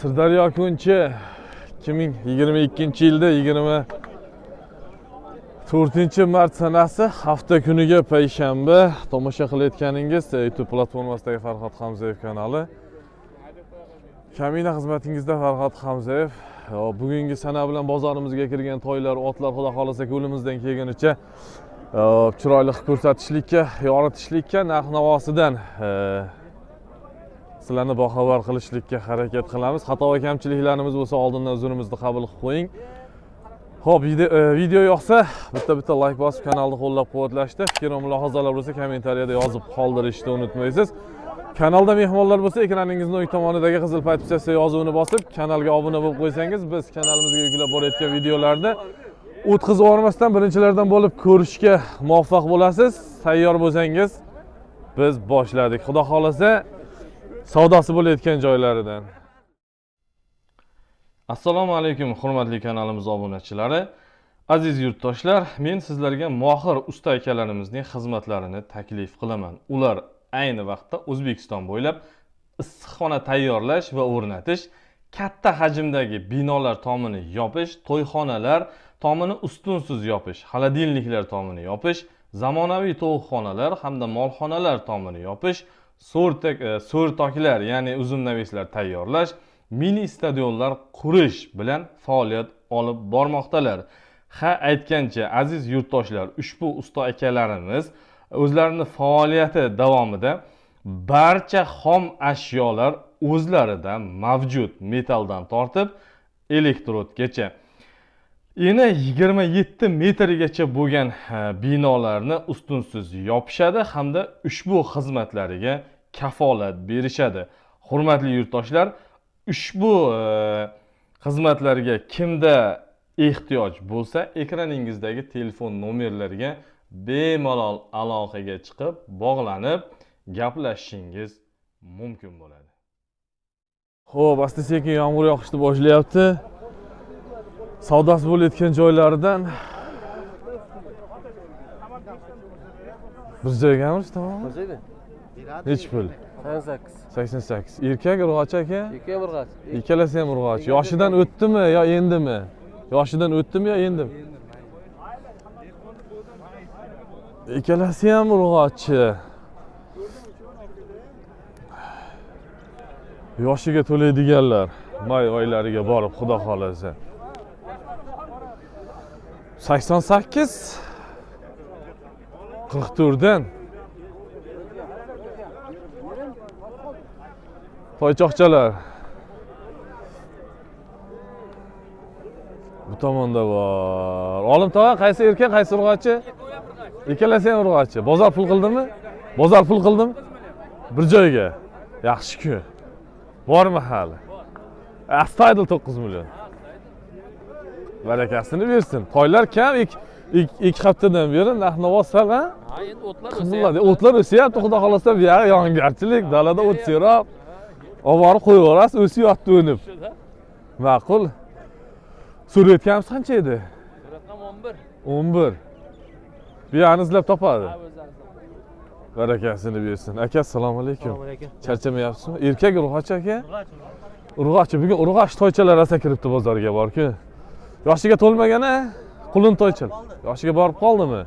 sirdaryo kunchi ikki ming yigirma ikkinchi yilda yigirma to'rtinchi mart sanasi hafta kuniga payshanba tomosha qilayotganingiz youtube platformasidagi farhod hamzayev kanali. Kamina xizmatingizda farhod hamzayev bugungi sana bilan bozorimizga kirgan toylar otlar xudo xohlasa qo'limizdan kelgunicha chiroyli qilib ko'rsatishlikka yoritishlikka narx navosidan e, sizlarni boxabar qilishlikka harakat qilamiz. Xato va kamchiliklarimiz bo'lsa oldindan uzrimizni qabul qilib qo'ying. Ho'p e, video, yoqsa bitta bitta layk bosib kanalni qo'llab quvvatlashni fikr va mulohazalar bo'lsa kommentariyada yozib qoldirishni unutmaysiz. Kanalda mehmonlar bo'lsa ekraningizni o'ng tomonidagi qizil podpisatsiya yozuvini bosib kanalga obuna bo'lib qo'ysangiz biz kanalimizga yuklab borayotgan videolarni o'tkazib yubormasdan birinchilardan bo'lib ko'rishga muvaffaq bo'lasiz. Tayyor bo'lsangiz biz boshladik. Xudo xohlasa savdosi bo'layotgan joylaridan. Assalomu alaykum hurmatli kanalimiz obunachilari. Aziz yurtdoshlar men sizlarga mohir usta akalarimizning xizmatlarini taklif qilaman. Ular ayni vaqtda o'zbekiston bo'ylab issiqxona tayyorlash va o'rnatish katta hajmdagi binolar tomini yopish to'yxonalar tomini ustunsiz yopish xolodilniklar tomini yopish zamonaviy tovuqxonalar hamda molxonalar tomini yopish so'rtak e, so'rtoklar ya'ni uzunnavislar tayyorlash mini stadionlar qurish bilan faoliyat olib bormoqdalar. Ha aytgancha aziz yurtdoshlar ushbu usta akalarimiz o'zlarini faoliyati davomida barcha xom ashyolar o'zlarida mavjud metalldan tortib elektrodgacha eni 27 metrgacha bo'lgan binolarni ustunsiz yopishadi hamda ushbu xizmatlariga kafolat berishadi. Hurmatli yurtdoshlar ushbu e, xizmatlarga kimda ehtiyoj bo'lsa ekraningizdagi telefon nomerlariga bemalol aloqaga chiqib bog'lanib gaplashishingiz mumkin bo'ladi. Ho'p asta sekin yomg'ir yog'ishni boshlayapti. Savdosi bo'layotgan joylaridan. Bir joygammiz tamom nechi pul? 88. sakson sakkiz. Erkak urg'ochi aka? Ikki burg'ach. ikkalasi ham urg'ochi yoshidan o'tdimi yo endimi? Yoshidan o'tdimi yo endimi? İkkalasi ham urg'ochi yoshiga to'laydiganlar. May oylariga borib xudo xohlasa sakson sakkiz qirq to'rtdan toychoqchalar bu tomonda bor olim tog'a qaysi erkak qaysi urg'ochi ikkalasi ham urg'ochi bozor pul qildimi bozor pul qildimi bir joyga. Yaxshi-ku bormi hali? Astoydil to'qqiz million barakasini bersin toylar kam ik- ik- ikki haftadan beri narx navo sal ha? Endi o'tlar qimilladi o'tlar o'syapti xudo xohlasa buyog'i yog'ingarchilik dalada o't serob olib borib o'sib yotdi o'nib ma'qul so'rayotganimiz qancha edi? Rakam 11. o'n bir. Buyog'ini izlab topadi barakasini bersin aka assalomu alaykum. Assalomu alaykum. charchamayapsizmi erkak urg'ochi aka urg'ochi bugun urg'och toychalar rosa kiribdi bozorga borku yoshiga to'lmagan a qulun toycha yoshiga borib qoldimi?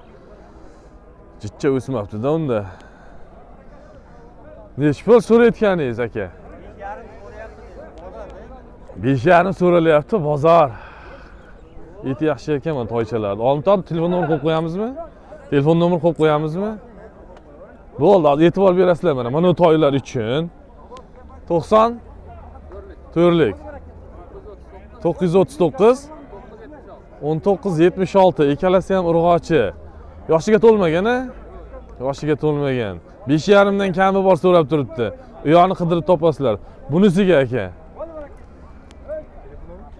Jichcha o'smabdida unda. Nechi pul so'rayotganingiz aka. Besh yarim so'ralyapti bozor. Eti yaxshi ekanman toychalarni olimton telefon nomer qo'yib qo'yamizmi? Telefon nomer qo'yib qo'yamizmi? Bo'ldi hozir e'tibor berasizlar mana mana bu toylar uchun. To'qson to'rtlik. To'qqiz yuz o'ttiz to'qqiz o'n to'qqiz yetmish olti ikkalasi ham urg'ochi. Yoshiga to'lmagan a yoshiga to'lmagan. Besh yarimdan kami bor so'rab turibdi. U yoqni qidirib topasizlar. Bunisiga aka.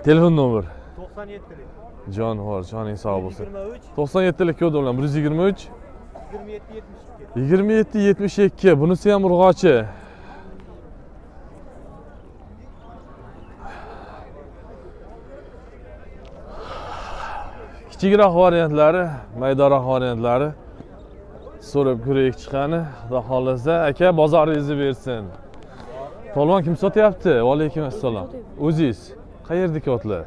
Telefon nomer 97 jonivor joning sog' bo'lsin. 23 to'qson yettilik kodi bilan bir yuz yigirma uch. 27 72 yigirma yetti yetmish ikki. Bunisi ham urg'ochi kichikroq variantlari maydaroq variantlari so'rab ko'raylik chiqani. Xudo xohlasa aka bozoringizni bersin. Polvon kim sotyapti? Va alaykum assalom. O'zingiz qayerdagi otlar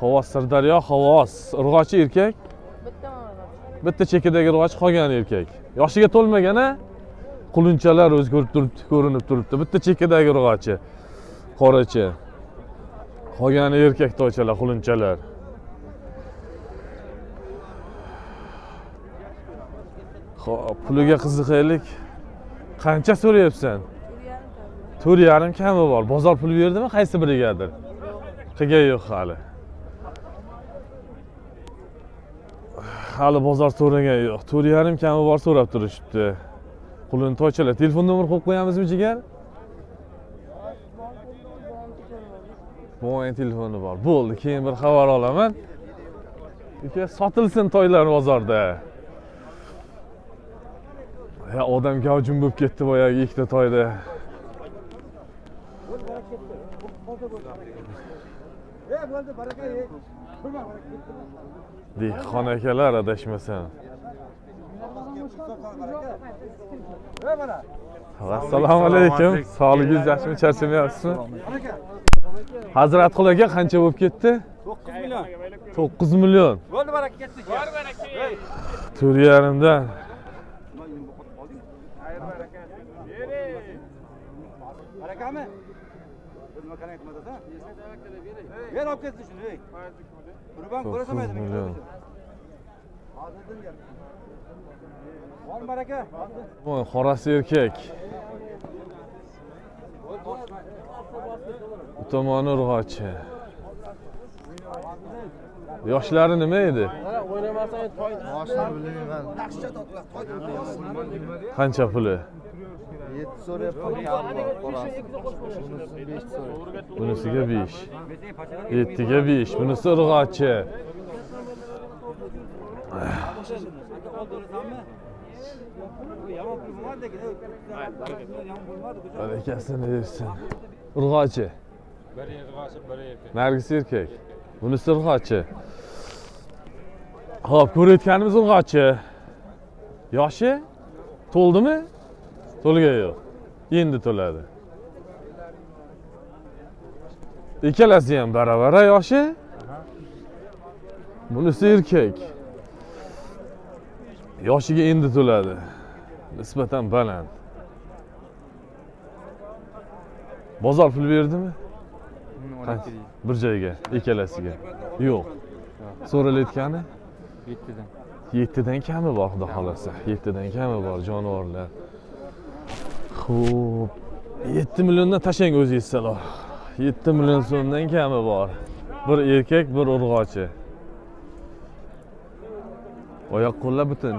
xovos sirdaryo xovos urg'ochi erkak? Bitta chekadagi urg'ochi qolgani erkak. Yoshiga to'lmagan a qulunchalar o'zi ko'rib turibdi ko'rinib turibdi. Bitta chekadagi urg'ochi qorachi qolgani erkak toychalar qulunchalar Xo'p, puliga qiziqaylik. Qancha so'rayapsan? To'rt yarim kami bor bozor pul berdimi? Qaysi birigadir qilgan yo'q hali. Hali bozor so'ragan yo'q. To'rt yarim kami bor so'rab turishibdi. Qulini toychalar telefon nomer qo'yib qo'yamizmi jigar? Mo'yin telefoni bor. Bo'ldi. Keyin bir xabar olaman. Uka sotilsin toylar bozorda ya odam gavjum bo'lib ketdi boyagi ikkita toyda dehqon akalar adashmasam assalomu alaykum sog'ligingiz yaxshimi charchamayapsizmi hazrat qul aka qancha bo'lib ketdi to'qqiz million to'qqiz million bo'ldi baraka ketdik to'rt yarimdan barakami nima qarang qilmasa ber olib ketsin shuni ey turib ham ko'rasan to'qqiz million bor baraka Voy, qorasi erkak bu tomoni urg'ochi yoshlari nima edi qancha puli yetti so'rayapman bunisiga besh yettiga besh bunisi urg'ochi yomon pul bo'lmadi lekin yomon bo'lmadi barakasini bersin urg'ochi biri yig'g'ochi biri erkak nargisi erkak bunisi urg'ochi ho'p ko'rayotganimiz urg'ochi yoshi to'ldimi yo'q. Endi to'ladi. İkkalasi ham baravar a yoshi. Bunisi erkak. Yoshiga endi to'ladi. Nisbatan baland. Bozor pul berdimi? Bir joyga ikkalasiga. Yo'q. So'ralayotgani yettidan. Yettidan kami bor xudo xohlasa. Yettidan kami bor jonivorlar Xo'p. 7 milliondan tashlang o'zingizsalar. 7 million so'mdan kami bor. Bir erkak, bir urg'ochi. Oyoq qo'llar butun.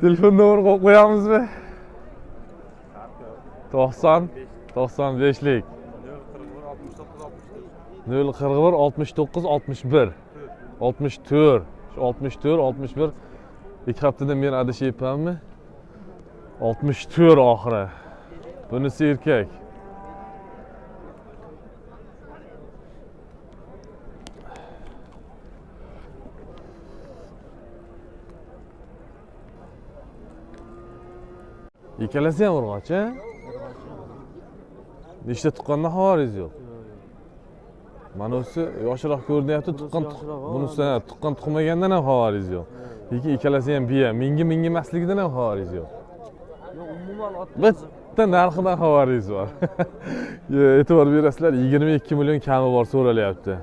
Telefonni urg'oq qo'yamizmi? 90 95lik. 041 69 61 64 64 61 ikki haftadan beri adashayapmanmi 60 tur ahire. Bunisi erkek. İkilesi hem ırgaç he? İşte tuqqanda havariz yok. Mana o'zi yoshroq ko'rinyapti tuqqan bunisi tuqqan tuqmagandan ham xavoringiz yo'q yoki ikkalasi ham biya mingi mingi mingimasligidan ham xavoringiz yo'q bitta narxidan xabaringiz bor Yo, e'tibor berasizlar yigirma ikki million kami bor so'ralyapti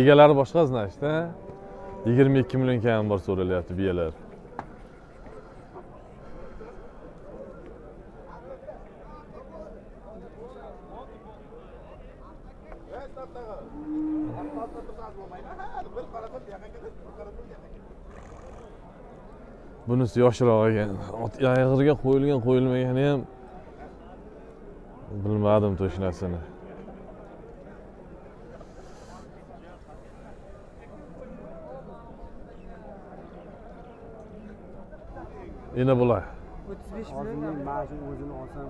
egalari boshqa значит a yigirma ikki million kami bor so'ralyapti biyalar bunisi yoshroq ekan yag'irga qo'yilgan qo'yilmagani ham bilmadim toshnasini yana bular. o'ttiz besh million mana shuni o'zini olsam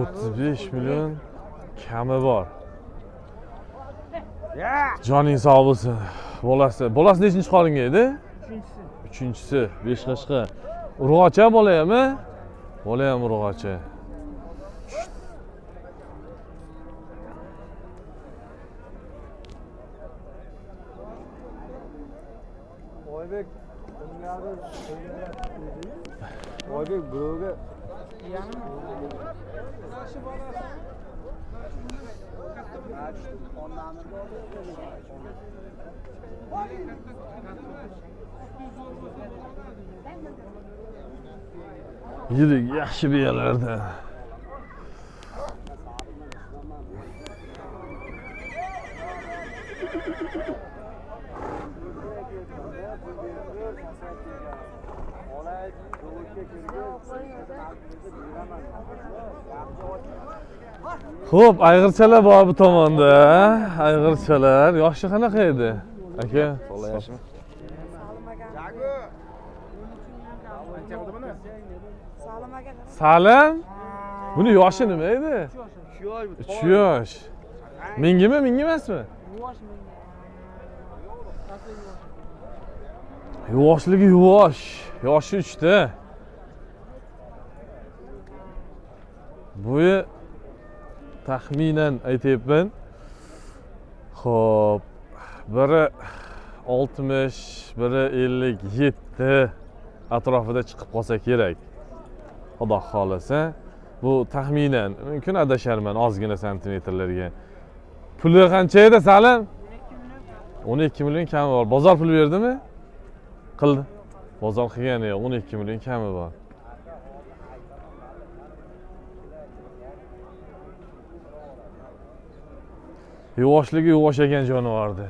o'ttiz besh million kami bor. Joning sog' bo'lsin. Bolasi bolasi nechinchi qoringa edi? Uchinchisi besh qashqa urg'ochi bola ham a bola ham urg'ochi Oybek bunlarni Oybek birovga yirik yaxshi biyalarda Xo'p, ayg'irchalar bor bu tomonda. Ayg'irchalar. Yoshi qanaqa edi? Aka, Bola yaxshimi? Salim. Buni yoshi nima edi? 3 yosh. Mingimi, mingi emasmi? Yuvoshligi yuvosh. Yoshi 3 da. Bo'yi taxminan aytyapman. Xo'p, biri 60, biri 57 atrofida chiqib qolsa kerak. Xudo xolasa, bu taxminan mumkin adasharman ozgina santimetrlarga. Puli qancha edi, Salim? 12 million kami bor. Bozor pul berdimi? Qildi. Bozor qilgani yo'q, 12 million kami bor. Yuvoshligi yuvosh ekan jonivorni.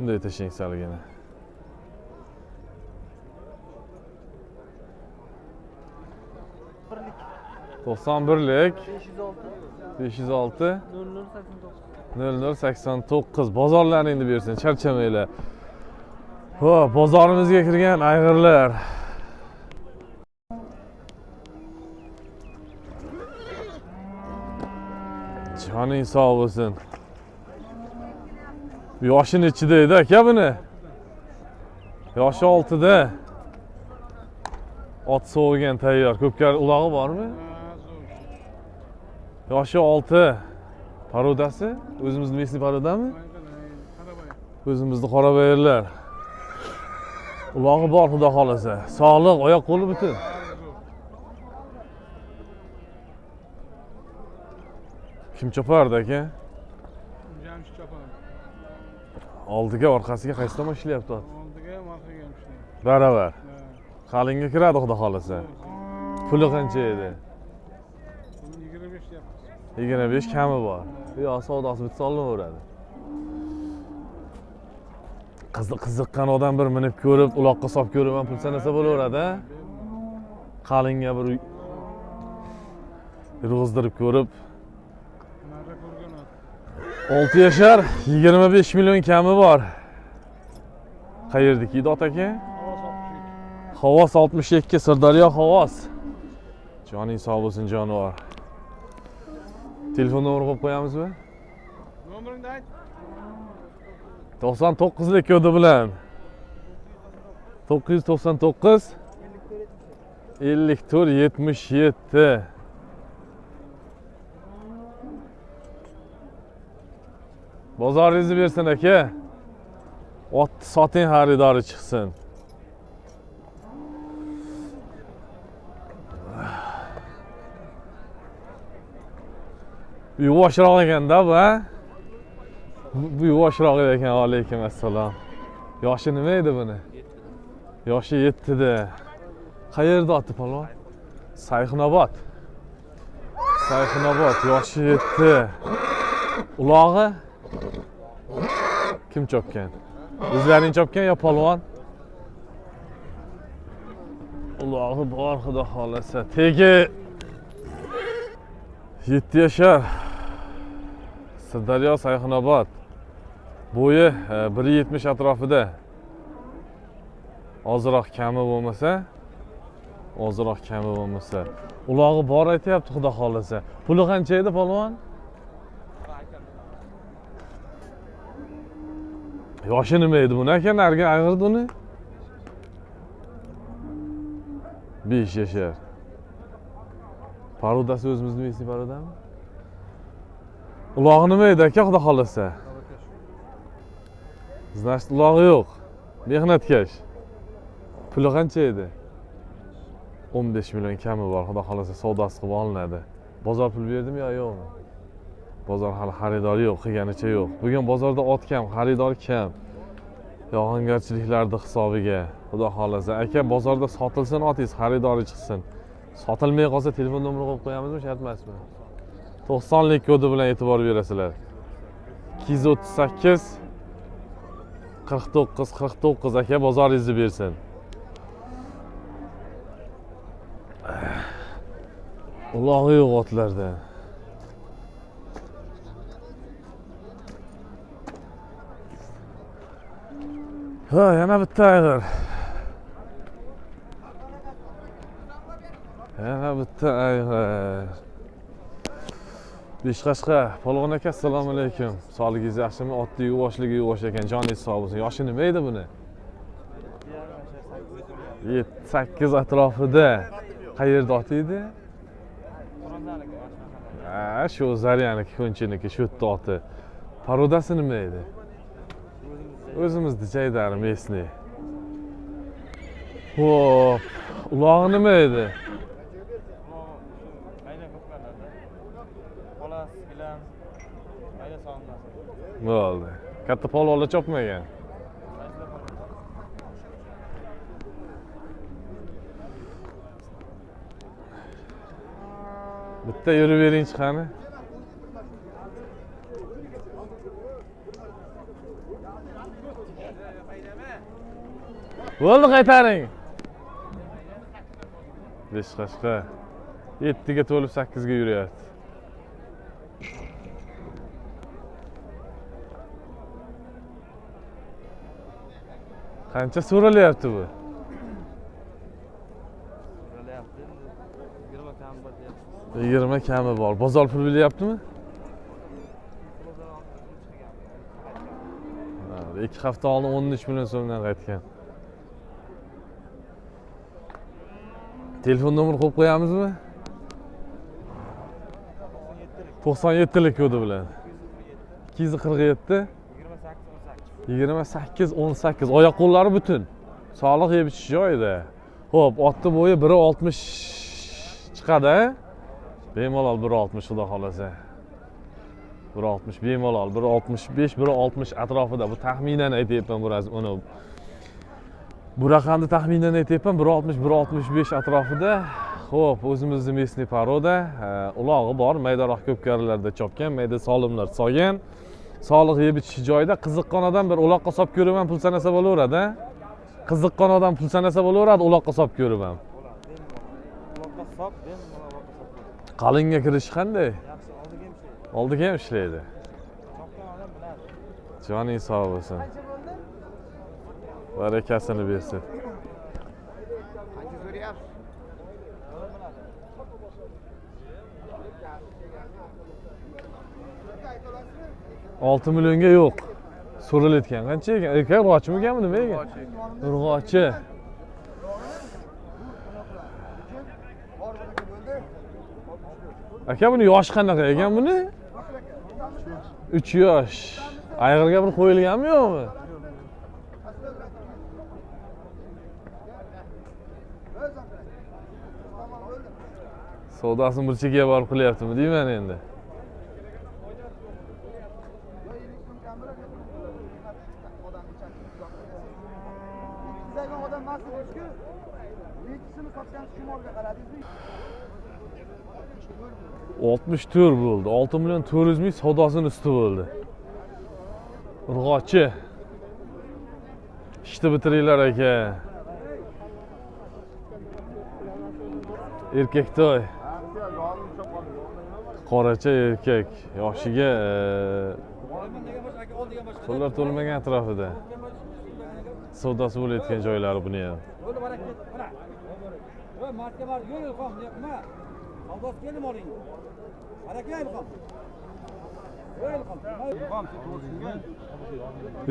Bunday tashlang salgina. to'qson birlik. besh yuz olti nol nol sakson to'qqiz bozorlaringni bersin charchamanglar ho'p bozorimizga kirgan ayg'irlar joning sog' bo'lsin Yaşın içinde de ya bunu. Yaşı altıda. At soğugen tayyar. Köpker ulağı var mı? Yaşı altı. Parodası? Özümüzün vesli paroda mı? Özümüzde karabayırlar. Ulağı var Huda halası. Sağlık, ayak kolu bütün. Kim çapar da ki? Oldiga orqasiga qaysi tomon ishlayapti? Ot Oldiga ham orqaga ham ishlayman. baravar. Ha. qalingga kiradi xudo xohlasa. Puli qancha edi? Buni 25 deyapmiz. yigirma besh kami bor. Yo savdosi bitsa olinaveradi. Qiziq qiziqqan odam bir minib ko'rib uloqqa solib ko'rib ham pul sanasa bo'laveradi a qalingga bir yurg'izdirib ko'rib 6 yaşar 25 milyon kemi var. Qayerdiki dotaki? Havas 62 Sirdaryo Havas. Joning sog' bo'lsin jonivor. Telefon nomeri qo'yib qo'yamizmi? Nomeringni ayt. 99lik kodi bilan 999 54 77 Bozoringizni bersin aka. Ot soting xaridori chiqsin. Yuvashroq ekanda bu, ha? Bu yuvashroq ekan. Alaykum assalom. Yoshi nima edi buni? Yoshi 7da. Qayerda oti palvon? Sayxunobod. Sayxunobod yoshi 7. Ulog'i kim chopgan? O'zlaring chopgan yo polvon? Ulog'i bor xudo xolasa. Tegi 7 yashar. Sirdaryo Sayxunobod. Bo'yi e, 1.70 atrofida. Ozroq kami bo'lmasa, ozroq kami bo'lmasa. Ulog'i bor aytyapti xudo xolasa. Puli qancha edi polvon? yoshi nima edi buni aka narigi ayg'irdi uni besh yashar parudasi o'zimizni местный parudami ulog'i nima edi aka xudo xohlasa значит ulog'i yo'q mehnatkash puli qancha edi o'n besh million kami bor xudo xohlasa savdosi qilib olinadi bozor pul berdimi yo yo'qmi Bozor hali xaridori yo'q qilganicha yo'q. Bugun bozorda ot kam xaridor kam. Yog'ingarchiliklarni hisobiga. Xudo xohlasa. Aka bozorda sotilsin otingiz xaridori chiqsin. Sotilmay qolsa telefon nomerini qo'yib qo'yamizmi shart emasmi to'qsonlik kodi bilan e'tibor berasizlar. Ikki yuz o'ttiz sakkiz qirq to'qqiz qirq to'qqiz. Aka bozoringizni bersin. Ulog'i yo'q otlarda. Ha yana bitta ayg'ir yana bitta ayg'ir beshqashqa polvon aka assalomu alaykum. Sog'ligingiz yaxshimi? Otni yuvoshligi yuvosh ekan joningiz sog' bo'lsin. Yoshi nima edi buni? Yetti sakkiz atrofida. Qayerda ot edi? Shu zaryaniki ko'nchiniki shu yerda oti. Porudasi nima edi o'zimizni jaydari местный ho'p ulog'i nima edi Ayna ko'planadi. Bolasi bilan ayna sog'inmasi. bo'ldi katta polvonlar chopmagan bitta yurib beringchi qani bo'ldi qaytaring beshqashqa yettiga to'lib sakkizga yuryapti qancha so'ralyapti bu? So'ralyapti. Yigirma kam bor deyapti. yigirma kami bor bozor pul bilyaptimi ikki hafta oldin o'n uch million so'mdan qaytgan telefon nomer qo'yib qo'yamizmi to'qson yettilik kodi bilan ikki yuz qirq yetti Yigirma sakkiz, o'n sakkiz. yigirma sakkiz o'n sakkiz. Oyoq qo'llari butun. Sog'liq yeb ichish joyida. Ho'p otni bo'yi bir oltmish chiqadi a? bemalol bir oltmish xudo xohlasa. Bir oltmish bemalol bir oltmish besh bir oltmish atrofida. Bu taxminan aytyapman bu raz- uni bu raqamni taxminan aytyapman bir oltmish bir oltmish besh atrofida ho'p o'zimizni местный poroda ulog'i bor maydaroq ko'pkarilarda chopgan mayda solimlar solgan sog'liq yeb ichish joyida qiziqqon odam bir uloqqa solib ko'rib ham pul sanasa bo'laveradi a? qiziqqon odam pul sanasa bo'laveradi uloqqa solib ko'rib ham Uloqqa sop, ben mana uloqqa sop. qalinga kirish qanday Yaxshi, oldiga ham ishlaydi. oldiga ham ishlaydi Chopgan odam biladi. joning sog' bo'lsin barakasini bersin olti millionga yo'q. So'ralayotgan qancha ekan erkak urg'ochimikanmi nima ekan urg'ochi aka buni yoshi qanaqa? Ekan buni? Uch yosh. Ayg'irga bir qo'yilganmi yo'qmi savdosini bir chekkaga borib qilyaptimi deyman endi Bizdagan odam mast edishku, ikkisini sotgan shimolga qaradingizmi? oltmish to'rt bo'ldi olti million to'rt yuz ming savdosini usti bo'ldi urg'ochi ishni bitiringlar aka qoracha erkak yoshiga pullar to'lmagan atrofida. Savdosi bo'layotgan joylari buni ham.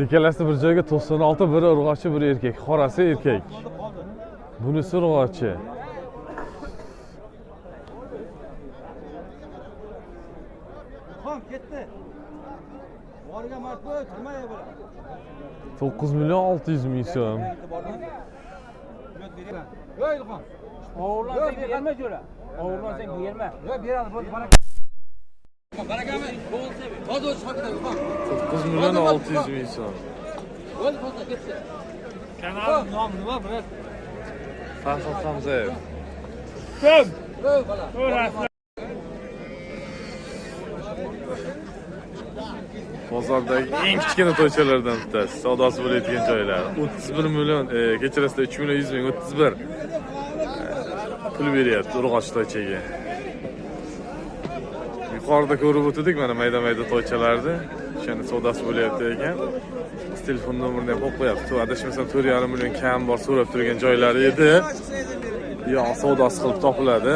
İkkalasi bir joyga to'qson olti biri urg'ochi biri erkak qorasi erkak. Bunisi urg'ochi Tamam ketdi. Boriga martba turmay bo'la. to'qqiz million olti yuz ming so'm Yo'q Ilhom. O'g'irlansang berma jo'ra. O'g'irlansang berma. Yo'q beradi bo'ldi. Barakami. Hozir o'zi haqida Ilhom. to'qqiz million olti yuz ming so'm Bo'ldi, bo'ldi, ketdi. Kanal nomi nima birat? farhod hamzayev Ko'p. Yo'q, bola. Bozordagi eng kichkina to'ychalardan bittasi savdosi bo'layotgan joylar o'ttiz bir million e, kechirasida uch million yuz ming o'ttiz bir. E, pul beryapti urg'och to'ychaga yuqorida ko'rib o'tdik mana mayda mayda to'ychalarni o'shani savdosi bo'lyapti ekan telefon nomerini ham qo'yib qo'yapti adashmasam to'rt yarim million kam bor so'rab turgan joylari edi yo savdosi qilib topiladi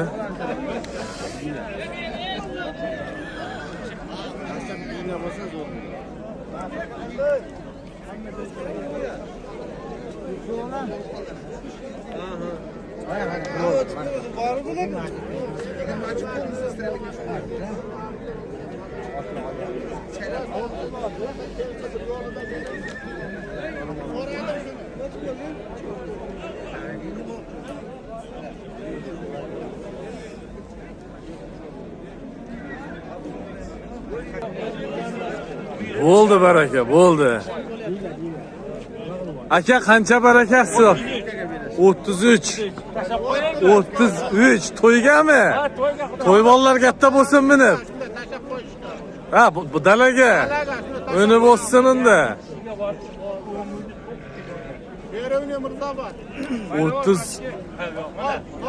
Bo'ldi baraka, bo'ldi. Aka qancha barakasi bor? 33 33 toygami toyvonlar katta bo'lsin minib ha bu dalaga uni bossin endi o'ttiz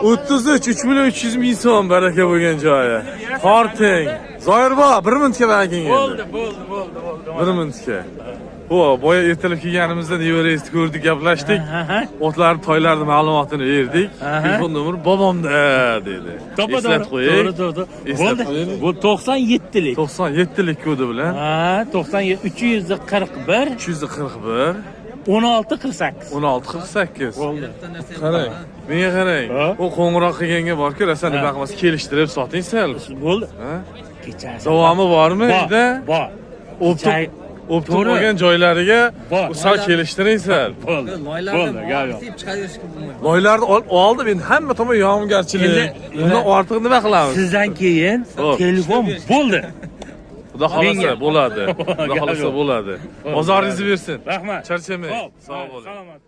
o'ttiz uch uch million uch yuz ming so'm baraka bo'lgan joyi xorteng zoirbo bir minutga baging bo'ldi bo'ldi bo'ldi bo'ldi bir minutga bu boya ertalab kelganimizda nevarangizni ko'rdik gaplashdik otlarni toylarni ma'lumotini berdik telefon nomeri bobomda dedi eslatib qo'ying To'g'ri, to'g'ri. Bo'ldi. Bu 97lik. to'qson yettilik kodi bilan Ha, 97 341 uch yuz qirq bir 16 48. o'n olti qirq sakkiz Bo'ldi. qarang menga qarang u qo'ng'iroq qilganga borku rasan bunaqa bo'lsa kelishtirib soting sal Bo'ldi. Ha? Kechasi. davomi bormi Bor. Bor. o'ptib Olgan joylariga sal kelishtiring sal Bo'ldi. Bo'ldi, gap yo'q. loylarni ol- oldim endi hamma tomon yog'ingarchilik bundan ortiq nima qilamiz Sizdan keyin telefon bo'ldi. xudo xohlasa bo'ladi xudo xohlasa bo'ladi bozoringizni bersin Rahmat. charchamang sog' bo'ling Salomat.